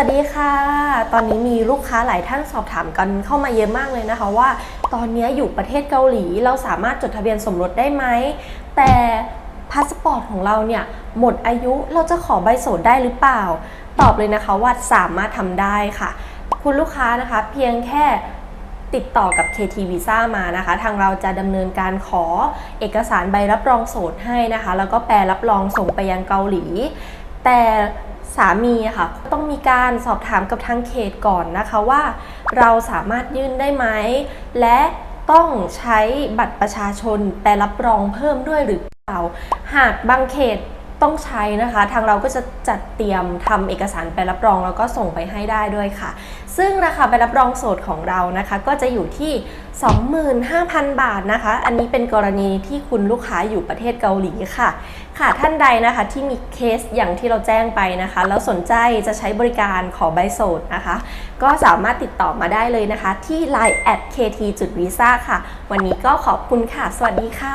วัสดีค่ะ ตอนนี้มีลูกค้าหลายท่านสอบถามกันเข้ามาเยอะมากเลยนะคะว่า ตอนนี้อยู่ประเทศเกาหลีเราสามารถจดทะเบียนสมรสได้ไหม แต่พาสปอร์ตของเราเนี่ยหมดอายุเราจะขอใบโสดได้หรือเปล่า ตอบเลยนะคะว่าสามารถทำได้ค่ะ คุณลูกค้านะคะเพียงแค่ติดต่อกับ KT Visa มานะคะ ทางเราจะดำเนินการขอเอกสารใบรับรองโสดให้นะคะ แล้วก็แปลรับรองส่งไปยังเกาหลี แต่สามีค่ะต้องมีการสอบถามกับทางเขตก่อนนะคะว่า เราสามารถยื่นได้ไหม และต้องใช้บัตรประชาชนแปลรับรองเพิ่มด้วยหรือเปล่า หากบางเขต ต้องใช้นะคะ ทางเราก็จะจัดเตรียมทำเอกสารไปรับรองแล้วก็ส่งไปให้ได้ด้วยค่ะ ซึ่งราคาไปรับรองโสดของเรานะคะ ก็จะอยู่ที่ 25,000 บาทนะคะ อันนี้เป็นกรณีที่คุณลูกค้าอยู่ประเทศเกาหลีค่ะ ค่ะท่านใดนะคะที่มีเคสอย่างที่เราแจ้งไปนะคะ แล้วสนใจจะใช้บริการขอใบโสดนะคะ ก็สามารถติดต่อมาได้เลยนะคะ ที่ line at kt จุด visa ค่ะ วันนี้ก็ขอบคุณค่ะ สวัสดีค่ะ